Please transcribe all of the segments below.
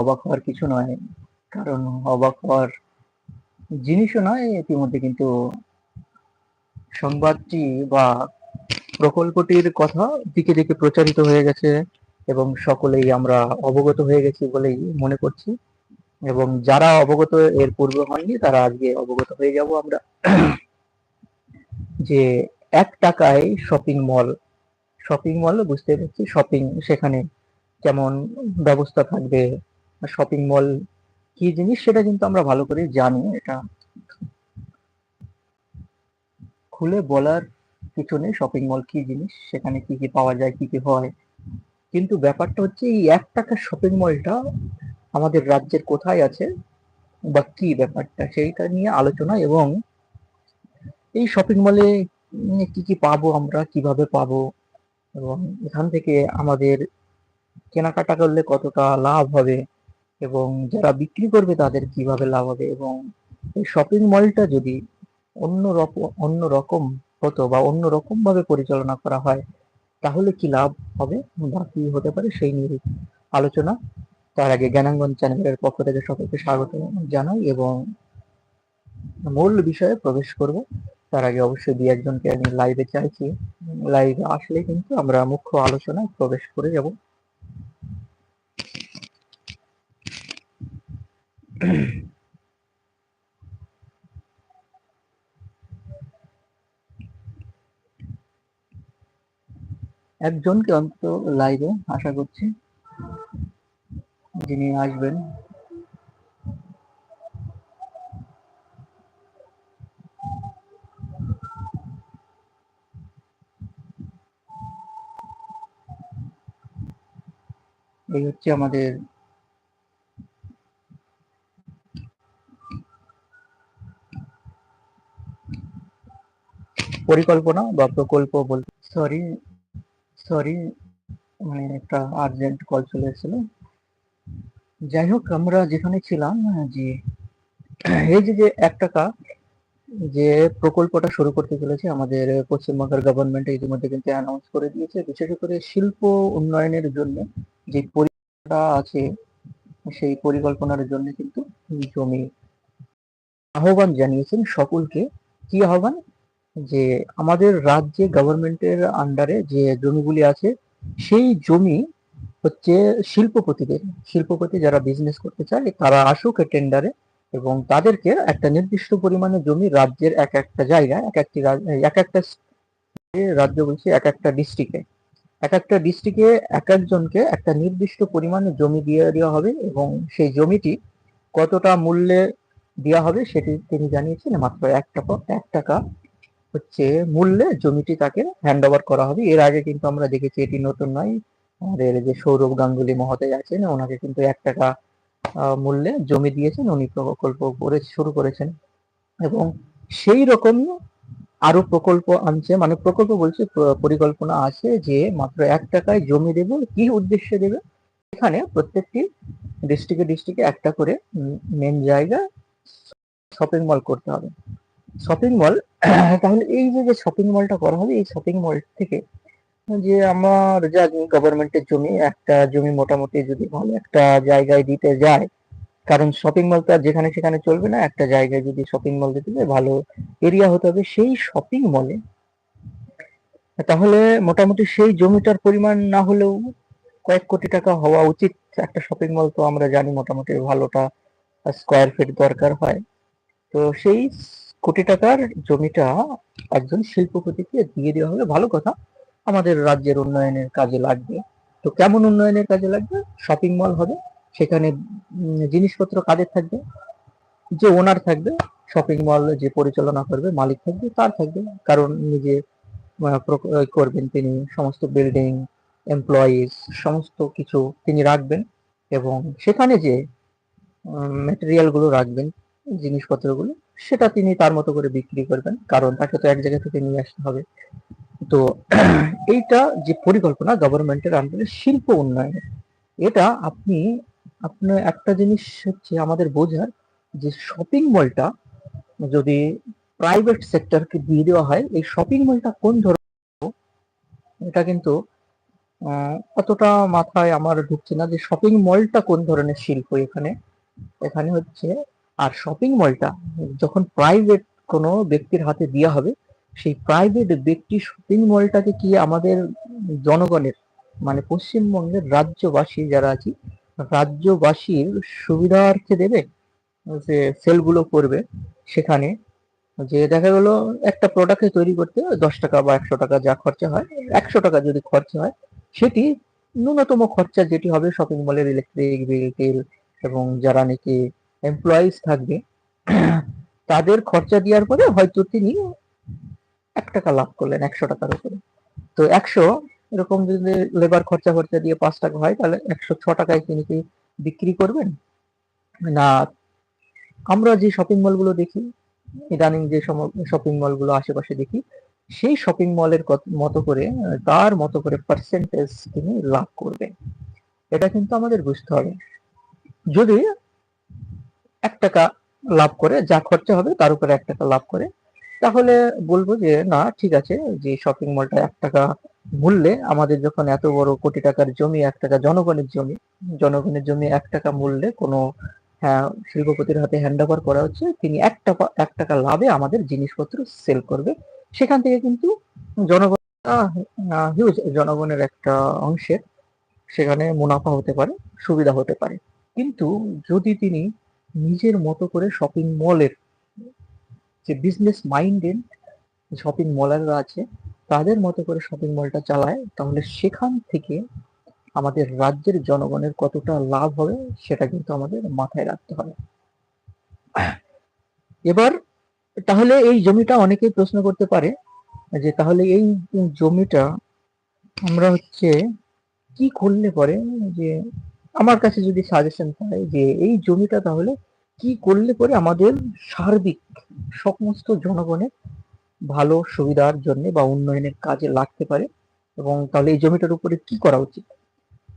অবাক হওয়ার কিছু নয়, কারণ অবাক হওয়ার জিনিসও নয়, ইতিমধ্যে কিন্তু সংবাদটি বা প্রকল্পটির কথা দিকে দিকে প্রচারিত হয়ে গেছে এবং সকলেই আমরা অবগত হয়ে গেছি বলেই মনে করছি। এবং যারা অবগত এর পূর্বে হয়নি তারা আজকে অবগত হয়ে যাব আমরা। যে এক টাকায় শপিং মল শপিং মল বুঝতে পারছি শপিং সেখানে কেমন ব্যবস্থা থাকবে শপিং মল কি জিনিস সেটা কিন্তু আমরা ভালো করে জানি, এটা খুলে বলার কিছু নেই শপিং মল কি জিনিস, সেখানে কি কি পাওয়া যায়, কি কি হয়। কিন্তু ব্যাপারটা হচ্ছে এই এক টাকার শপিং মলটা আমাদের রাজ্যের কোথায় আছে বা কি ব্যাপারটা, সেইটা নিয়ে আলোচনা এবং এই শপিং মলে কি কি পাবো আমরা, কীভাবে পাবো এবং এখান থেকে আমাদের কেনাকাটা করলে কতটা লাভ হবে এবং যারা বিক্রি করবে তাদের কীভাবে লাভ হবে? এবং এই শপিং মলটা যদি অন্য রকম অন্য রকম হতো বা অন্য রকম ভাবে পরিচালনা করা হয়, তাহলে কি লাভ হবে বা কি হতে পারে সেই নিয়ে আলোচনা। তার আগে জ্ঞানাঙ্গন চ্যানেলের পক্ষ থেকে সকলকে স্বাগত জানাই এবং মূল বিষয়ে প্রবেশ করব। তার আগে অবশ্যই দু একজনকে আমি লাইভে চাইছি। লাইভে আসলে কিন্তু আমরা মুখ্য আলোচনায় প্রবেশ করে যাব। একজনকে অন্তত লাইভে আশা করছি যিনি আসবেন। এই হচ্ছে আমাদের পরিকল্পনা বা প্রকল্প বলতে সরি সরি মানে একটা আর্জেন্ট কল চলে এসেছিল। যাই হোক, আমরা যেখানে ছিলাম যে এই যে যে এক টাকা যে প্রকল্পটা শুরু করতে চলেছে, আমাদের পশ্চিমবঙ্গের গভর্নমেন্ট ইতিমধ্যে কিন্তু অ্যানাউন্স করে দিয়েছে, বিশেষ করে শিল্প উন্নয়নের জন্য যে পরিকল্পনা আছে, সেই পরিকল্পনার জন্য কিন্তু জমি আহ্বান জানিয়েছেন সকলকে। কি আহ্বান? যে আমাদের রাজ্যে গভর্নমেন্টের আন্ডারে যে জমিগুলি আছে, সেই জমি হচ্ছে শিল্পপতিদের। শিল্পপতি যারা বিজনেস করতে চায়, তারা আসুক টেন্ডারে এবং তাদেরকে একটা নির্দিষ্ট পরিমাণে জমি রাজ্যের এক একটা জায়গায়, এক একটি এক একটা রাজ্য বলছি এক একটা ডিস্ট্রিক্টে এক একটা ডিস্ট্রিক্টে এক একজনকে একটা নির্দিষ্ট পরিমাণে জমি দিয়ে দেওয়া হবে এবং সেই জমিটি কতটা মূল্যে দেওয়া হবে সেটি তিনি জানিয়েছেন, মাত্র এক টাকা এক টাকা হচ্ছে মূল্যে জমিটি তাকে হ্যান্ড ওভার করা হবে। এর আগে কিন্তু আমরা দেখেছি এটি নতুন নয়। আমাদের যে সৌরভ গাঙ্গুলি মহোদয় আছেন, ওনাকে কিন্তু এক টাকা মূল্যে জমি দিয়েছেন। উনি প্রকল্প করে শুরু করেছেন। এবং সেই রকমই আরও প্রকল্প আনছে। মানে প্রকল্প বলছে পরিকল্পনা আছে যে মাত্র এক টাকায় জমি দেবে, কি উদ্দেশ্যে দেবে? এখানে প্রত্যেকটি ডিস্ট্রিক্টে ডিস্ট্রিক্টে একটা করে মেন জায়গা শপিং মল করতে হবে। শপিং মল তাহলে এই যে যে শপিং মলটা করা হবে, এই শপিং মল থেকে যে আমার জানি গভর্নমেন্টের জমি, একটা জমি মোটামুটি যদি ভালো একটা জায়গায় দিতে যায়, কারণ শপিং মল তো আর যেখানে সেখানে চলবে না, একটা জায়গায় যদি শপিং মল দিতে যায়, ভালো এরিয়া হতে হবে সেই শপিং মলে তাহলে মোটামুটি সেই জমিটার পরিমাণ না হলেও কয়েক কোটি টাকা হওয়া উচিত। একটা শপিং মল তো আমরা জানি মোটামুটি ভালোটা স্কোয়ার ফিট দরকার হয়। তো সেই কোটি টাকার জমিটা একজন শিল্পপতিকে দিয়ে দেওয়া হবে। ভালো কথা, আমাদের রাজ্যের উন্নয়নের কাজে লাগবে। তো কেমন উন্নয়নের কাজে লাগবে? শপিং মল হবে, সেখানে জিনিসপত্র কাদের থাকবে? যে ওনার থাকবে শপিং মল যে পরিচালনা করবে, মালিক থাকবে, তার থাকবে। কারণ নিজে করবেন তিনি সমস্ত বিল্ডিং এমপ্লয়িজ সমস্ত কিছু তিনি রাখবেন এবং সেখানে যে গুলো রাখবেন, জিনিসপত্রগুলো সেটা তিনি তার মতো করে বিক্রি করবেন, কারণ তাকে তো এক জায়গা থেকে নিয়ে আসতে হবে। তো এইটা যে পরিকল্পনা গভর্নমেন্টের আন্ডারে শিল্প উন্নয়ন, এটা আপনি আপনার একটা জিনিস হচ্ছে আমাদের বোঝার যে শপিং মলটা যদি প্রাইভেট সেক্টরকে দিয়ে দেওয়া হয়, এই শপিং মলটা কোন ধরনের, এটা কিন্তু অতটা মাথায় আমার ঢুকছে না যে শপিং মলটা কোন ধরনের শিল্প এখানে। এখানে হচ্ছে আর শপিং মলটা যখন প্রাইভেট কোনো ব্যক্তির হাতে দেওয়া হবে, সেই প্রাইভেট ব্যক্তি শপিং মলটাকে কি আমাদের জনগণের মানে পশ্চিমবঙ্গের রাজ্যবাসী যারা আছি, রাজ্যবাসীর সুবিধার্থে দেবে? যে সেলগুলো করবে সেখানে, যে দেখা গেলো একটা প্রোডাক্টে তৈরি করতে দশ টাকা বা একশো টাকা যা খরচা হয়, একশো টাকা যদি খরচা হয়, সেটি ন্যূনতম খরচা যেটি হবে শপিং মলের ইলেকট্রিক বিল এবং যারা নাকি এমপ্লয়িজ থাকবে, তাদের খরচা দেওয়ার পরে হয়তো তিনি এক টাকা লাভ করলেন, একশো টাকার উপরে। তো একশো, এরকম যদি লেবার খরচা খরচা দিয়ে পাঁচ টাকা হয়, তাহলে একশো ছ টাকায় তিনি কি বিক্রি করবেন? না। আমরা যে শপিং মলগুলো দেখি, ইদানিং যে শপিং মলগুলো আশেপাশে দেখি, সেই শপিং মলের মতো করে, তার মতো করে পার্সেন্টেজ তিনি লাভ করবেন। এটা কিন্তু আমাদের বুঝতে হবে। যদি টাকা লাভ করে, যা খরচা হবে তার উপরে এক টাকা লাভ করে। তাহলে বলব যে, না, ঠিক আছে, যে শপিং মলটা এক টাকা মূল্যে, আমাদের যখন এত বড় কোটি টাকার জমি, এক টাকা জনগণের জমি জনগণের জমি এক টাকা মূল্যে কোনো হ্যাঁ শিল্পপতির হাতে হ্যান্ড ওভার করা হচ্ছে, তিনি এক টাকা এক টাকা লাভে আমাদের জিনিসপত্র সেল করবে। সেখান থেকে কিন্তু জনগণ হিউজ জনগণের একটা অংশের সেখানে মুনাফা হতে পারে, সুবিধা হতে পারে। কিন্তু যদি তিনি নিজের মতো করে শপিং মলের যে বিজনেস মাইন্ডেড শপিং মলাররা আছে, তাদের মতো করে শপিং মলটা চালায়, তাহলে সেখান থেকে আমাদের রাজ্যের জনগণের কতটা লাভ হবে, সেটা কিন্তু আমাদের মাথায় রাখতে হবে। এবার তাহলে এই জমিটা অনেকেই প্রশ্ন করতে পারে যে তাহলে এই জমিটা আমরা হচ্ছে কি করলে পরে যে আমার কাছে যদি সাজেশন পায় যে এই জমিটা তাহলে কি করলে পরে আমাদের সার্বিক সমস্ত জনগণের ভালো সুবিধার জন্য বা উন্নয়নের কাজে লাগতে পারে এবং তাহলে এই জমিটার উপরে কি করা উচিত?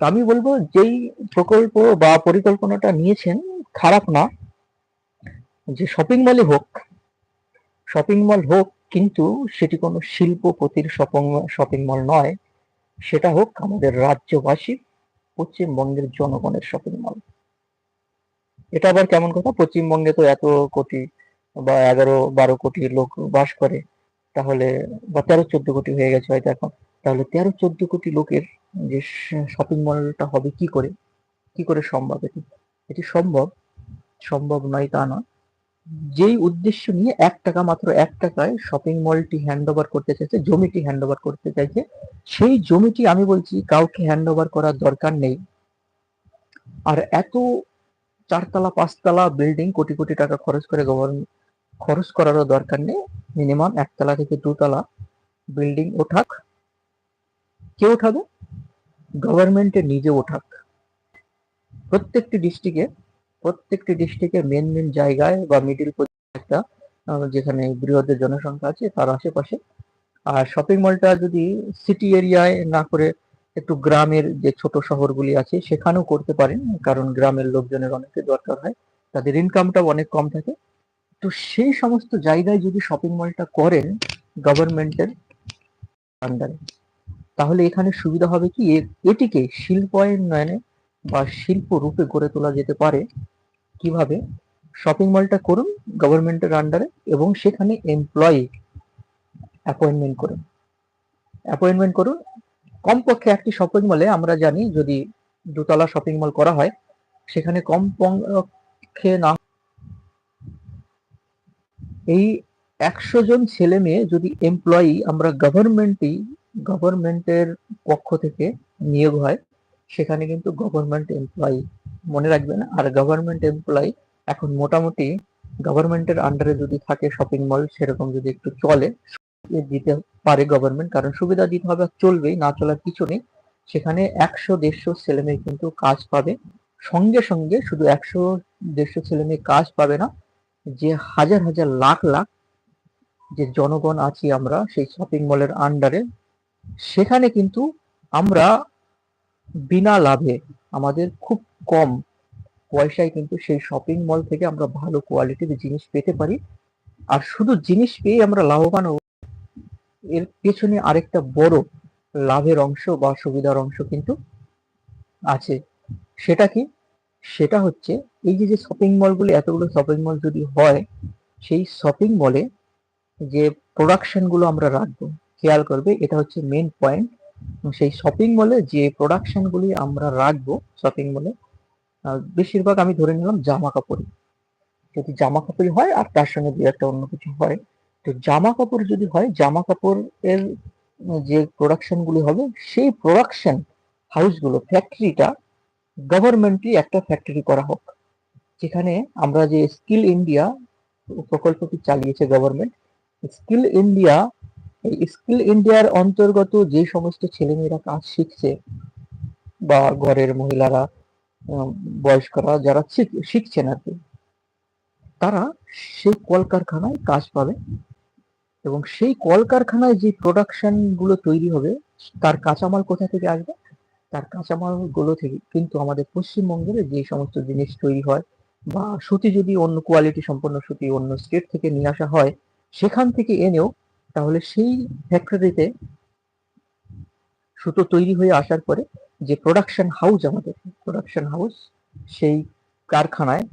আমি বলব যেই প্রকল্প বা পরিকল্পনাটা নিয়েছেন, খারাপ না। যে শপিং মলে হোক শপিং মল হোক কিন্তু সেটি কোনো শিল্পপতির শপিং শপিং মল নয়। সেটা হোক আমাদের রাজ্যবাসী পশ্চিমবঙ্গের জনগণের শপিং মল এটা আবার কেমন কথা? পশ্চিমবঙ্গে তো এত কোটি বা এগারো, বারো কোটি লোক বাস করে, তাহলে বা তেরো, চোদ্দ কোটি হয়ে গেছে হয়তো এখন। তাহলে তেরো, চোদ্দ কোটি লোকের যে শপিং মলটা হবে কি করে? কি করে সম্ভব এটি? এটি সম্ভব? সম্ভব নয় তা নয়। যেই উদ্দেশ্য নিয়ে এক টাকা মাত্র এক টাকায় শপিং মলটি হ্যান্ড ওভার করতে চাইছে, জমিটি হ্যান্ড ওভার করতে চাইছে, সেই জমিটি আমি বলছি কাউকে হ্যান্ড ওভার করার দরকার নেই। আর এত চারতলা, পাঁচতলা বিল্ডিং কোটি কোটি টাকা খরচ করে গভর্নমেন্ট খরচ করারও দরকার নেই। মিনিমাম একতলা থেকে দুতলা বিল্ডিং ওঠাক। কে ওঠাবে? গভর্নমেন্টে নিজে ওঠাক। প্রত্যেকটি ডিস্ট্রিক্টে প্রত্যেকটি ডিস্ট্রিক্টে মেন মেন জায়গায় বা মিডিল একটা যেখানে বৃহদের জনসংখ্যা আছে তার আশেপাশে। আর শপিং মলটা যদি সিটি এরিয়ায় না করে একটু গ্রামের যে ছোট শহরগুলি আছে, সেখানেও করতে পারেন, কারণ গ্রামের লোকজনের অনেকে দরকার হয়, তাদের ইনকামটাও অনেক কম থাকে। তো সেই সমস্ত জায়গায় যদি শপিং মলটা করেন গভর্নমেন্টের আন্ডারে তাহলে এখানে সুবিধা হবে কি? এটিকে শিল্পায়নে বা শিল্প রূপে গড়ে তোলা যেতে পারে। কীভাবে শপিং মলটা করুন গভর্নমেন্টের আন্ডারে এবং সেখানে এমপ্লয়ি অ্যাপয়েন্টমেন্ট করুন। অ্যাপয়েন্টমেন্ট করুন। কমপক্ষে একটি শপিং মলে আমরা জানি যদি দোতলা শপিং মল করা হয়, সেখানে কম পক্ষে না এই একশো জন ছেলে মেয়ে যদি এমপ্লয়ি আমরা গভর্নমেন্টই গভর্নমেন্টের পক্ষ থেকে নিয়োগ হয়, সেখানে কিন্তু গভর্নমেন্ট এমপ্লয়ি মনে রাখবেন, আর গভর্নমেন্ট এমপ্লয়ি এখন মোটামুটি গভর্নমেন্টের আন্ডারে যদি থাকে শপিং মল সেরকম যদি একটু চলে দিতে পারে গভর্নমেন্ট কারণ সুবিধা দিতে হবে চলবেই, না চলার কিছু নেই। সেখানে একশো দেড়শো ছেলে মেয়ে কিন্তু কাজ পাবে। সঙ্গে সঙ্গে শুধু একশো দেড়শো ছেলে মেয়ে কাজ পাবে না, যে হাজার হাজার লাখ লাখ যে জনগণ আছি আমরা সেই শপিং মলের আন্ডারে সেখানে কিন্তু আমরা বিনা লাভে আমাদের খুব কম পয়সায় কিন্তু সেই শপিং মল থেকে আমরা ভালো কোয়ালিটির জিনিস পেতে পারি। আর শুধু জিনিস পেয়ে আমরা লাভবান এর পেছনে আরেকটা বড় লাভের অংশ বা সুবিধার অংশ কিন্তু আছে। সেটা কি? সেটা হচ্ছে এই যে যে শপিং মলগুলি এতগুলো শপিং মল যদি হয়, সেই শপিং মলে যে প্রোডাকশনগুলো আমরা রাখব, খেয়াল করবে, এটা হচ্ছে মেন পয়েন্ট সেই শপিং মলে যে প্রোডাকশনগুলি আমরা রাখব শপিং মলে বেশিরভাগ আমি ধরে নিলাম জামা কাপড় যদি জামা কাপড় হয় আর তার সঙ্গে দু একটা অন্য কিছু হয়। তো জামা কাপড় যদি হয় জামা কাপড় এর যে প্রোডাকশন গুলি হবে, সেই প্রোডাকশন হাউসগুলো ফ্যাক্টরিটা গভর্নমেন্টই একটা ফ্যাক্টরি করা হোক। যেখানে আমরা যে স্কিল ইন্ডিয়া প্রকল্পটি চালিয়েছে গভর্নমেন্ট স্কিল ইন্ডিয়া এই স্কিল ইন্ডিয়ার অন্তর্গত যে সমস্ত ছেলেমেয়েরা কাজ শিখছে বা ঘরের মহিলারা বয়স্করা যারা শিখ- শিখছেন আর কি, তারা সেই কলকারখানায় কাজ পাবে এবং সেই কলকারখানায় যে প্রোডাকশনগুলো তৈরি হবে, তার কাঁচামাল কোথা থেকে আসবে? তার কাঁচামালগুলো থেকে কিন্তু আমাদের পশ্চিমবঙ্গের যে সমস্ত জিনিস তৈরি হয় বা সুতি যদি অন্য কোয়ালিটি সম্পন্ন সুতি অন্য স্টেট থেকে নিয়ে আসা হয়, সেখান থেকে এনেও তাহলে সেই ফ্যাক্টরিতে সুতো তৈরি হয়ে আসার পরে যে প্রোডাকশন হাউস আমাদের প্রোডাকশন হাউস সেই কারখানায়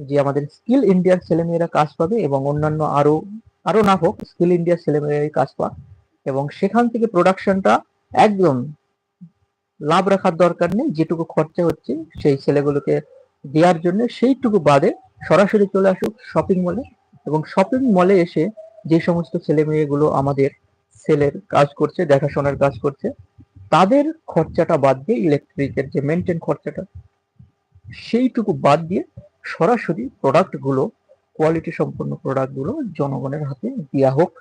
যে আমাদের স্কিল ইন্ডিয়ার ছেলেমেয়েরা কাজ পাবে এবং অন্যান্য আরও আরও না হোক স্কিল ইন্ডিয়ার ছেলেমেয়েরাই কাজ পাক এবং সেখান থেকে প্রোডাকশনটা একদম লাভ রাখার দরকার নেই, যেটুকু খরচা হচ্ছে সেই ছেলেগুলোকে দেওয়ার জন্য সেইটুকু বাদে সরাসরি চলে আসুক শপিং মলে এবং শপিং মলে এসে যে সমস্ত ছেলে মেয়েগুলো আমাদের সেলের কাজ করছে, দেখাশোনার কাজ করছে, তাদের খরচাটা বাদ দিয়ে ইলেকট্রিকের যে মেনটেন খরচাটা, সেইটুকু বাদ দিয়ে সরাসরি প্রোডাক্টগুলো কোয়ালিটি সম্পন্ন প্রোডাক্টগুলো জনগণের হাতে দেওয়া হোক।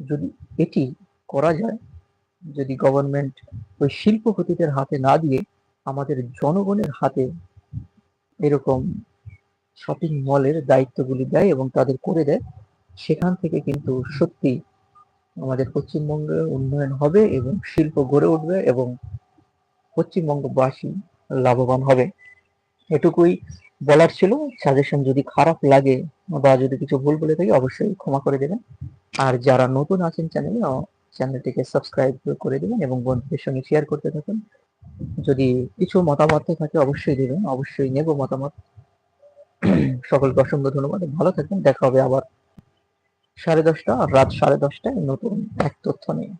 যদি এটি করা যায়, যদি গভর্নমেন্ট ওই শিল্পপতিদের হাতে না দিয়ে আমাদের জনগণের হাতে এরকম শপিং মলের দায়িত্বগুলি দেয় এবং তাদের করে দেয় সেখান থেকে কিন্তু সত্যি আমাদের পশ্চিমবঙ্গের উন্নয়ন হবে এবং শিল্প গড়ে উঠবে এবং পশ্চিমবঙ্গবাসী লাভবান হবে। এটুকুই বলার ছিল। সাজেশন যদি খারাপ লাগে বা যদি কিছু ভুল বলে থাকি, অবশ্যই ক্ষমা করে দেবেন। আর যারা নতুন আছেন চ্যানেলে চ্যানেলটিকে সাবস্ক্রাইব করে দেবেন এবং বন্ধুদের সঙ্গে শেয়ার করতে থাকুন। যদি কিছু মতামত থাকে, অবশ্যই দেবেন। অবশ্যই নেব মতামত। সকলকে অসংখ্য ধন্যবাদ। ভালো থাকবেন। দেখা হবে আবার। সাড়ে দশটা রাত সাড়ে দশটায় নতুন এক তথ্য নিয়ে।